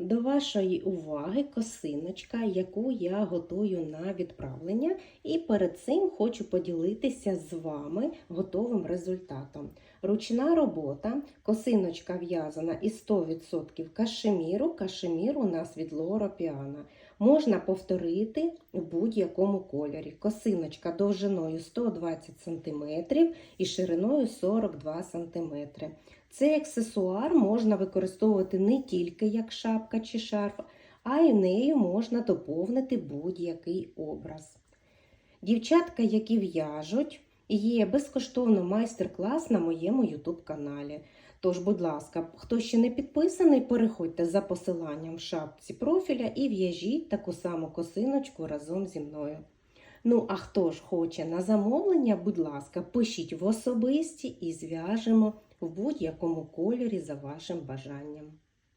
До вашої уваги косиночка, яку я готую на відправлення, і перед цим хочу поділитися з вами готовим результатом. Ручна робота, косиночка в'язана із 100% кашеміру. Кашемір у нас від Лора Піана. Можна повторити в будь-якому кольорі. Косиночка довжиною 120 см і шириною 42 см. Цей аксесуар можна використовувати не тільки як шапка чи шарф, а й нею можна доповнити будь-який образ. Дівчатка, які в'яжуть, є безкоштовно майстер-клас на моєму YouTube каналі. Тож, будь ласка, хто ще не підписаний, переходьте за посиланням в шапці профіля і в'яжіть таку саму косиночку разом зі мною. Ну, а хто ж хоче на замовлення, будь ласка, пишіть в особисті і зв'яжемо в будь-якому кольорі за вашим бажанням.